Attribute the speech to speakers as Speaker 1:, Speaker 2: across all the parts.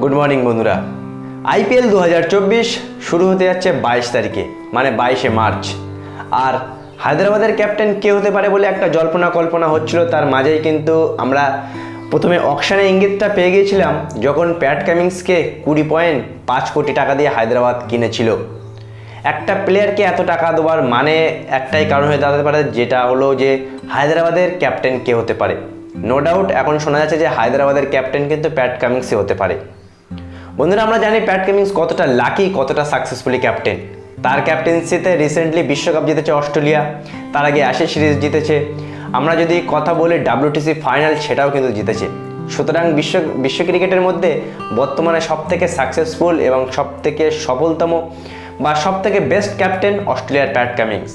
Speaker 1: Good morning বন্ধুরা। IPL দু হাজার চব্বিশ শুরু হতে যাচ্ছে বাইশ তারিখে মানে বাইশে মার্চ। আর হায়দ্রাবাদের ক্যাপ্টেন কে হতে পারে বলে একটা জল্পনা কল্পনা হচ্ছিল, তার মাঝেই কিন্তু আমরা প্রথমে অকশানে ইঙ্গিতটা পেয়ে গিয়েছিলাম, যখন প্যাট কামিংসকে কুড়ি পয়েন্ট পাঁচ কোটি টাকা দিয়ে হায়দ্রাবাদ কিনেছিল। একটা প্লেয়ারকে এত টাকা দেওয়ার মানে একটাই কারণ হয়ে দাঁড়াতে পারে, যেটা হলো যে হায়দ্রাবাদের ক্যাপ্টেন কে হতে পারে। নো ডাউট এখন শোনা যাচ্ছে যে হায়দ্রাবাদের ক্যাপ্টেন কিন্তু প্যাট কামিংসই হতে পারে। বন্ধুরা, আমরা জানি প্যাট কামিংস কতটা লাকি কতটা সাকসেসফুলি ক্যাপ্টেন তার ক্যাপ্টেন্সিতে রিসেন্টলি বিশ্বকাপ জিতেছে অস্ট্রেলিয়া, তার আগে অ্যাশেজ সিরিজ জিতেছে। আমরা যদি কথা বলি ডাব্লিউটিসি ফাইনাল সেটাও কিন্তু জিতেছে। সুতরাং বিশ্ব বিশ্ব ক্রিকেটের মধ্যে বর্তমানে সবথেকে সাকসেসফুল এবং সবথেকে সফলতম বা সবথেকে বেস্ট ক্যাপ্টেন অস্ট্রেলিয়ার প্যাট কামিংস।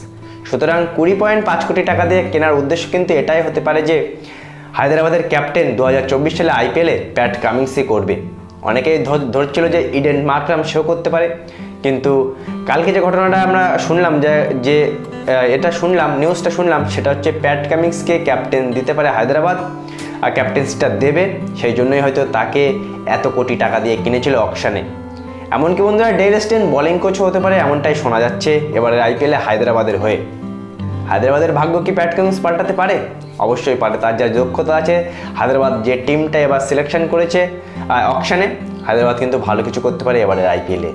Speaker 1: সুতরাং কুড়ি পয়েন্ট পাঁচ কোটি টাকা দিয়ে কেনার উদ্দেশ্য কিন্তু এটাই হতে পারে যে হায়দ্রাবাদের ক্যাপ্টেন দু হাজার চব্বিশ সালে আইপিএলে প্যাট কামিংসই করবে। অনেকেই ধরছিল যে ইডেন মার্করাম সেও করতে পারে। কিন্তু কালকে যে ঘটনাটা আমরা শুনলাম যে যে এটা শুনলাম, নিউজটা শুনলাম, সেটা হচ্ছে প্যাট কামিংসকে ক্যাপ্টেন দিতে পারে হায়দ্রাবাদ আর ক্যাপ্টেন্সিটা দেবে। সেই জন্যই হয়তো তাকে এত কোটি টাকা দিয়ে কিনেছিল অকশানে। এমনকি বন্ধুরা ডেল স্টেন বোলিং কোচও হতে পারে, এমনটাই শোনা যাচ্ছে এবারের আইপিএলে হায়দ্রাবাদের হয়ে। হায়দ্রাবাদের ভাগ্য কি প্যাট পাল্টাতে পারে? অবশ্যই পারে, তার যা দক্ষতা আছে, হায়দ্রাবাদ যে টিমটা এবার সিলেকশন করেছে অকশানে হায়দ্রাবাদ কিন্তু ভালো কিছু করতে পারে এবারের আইপিএলে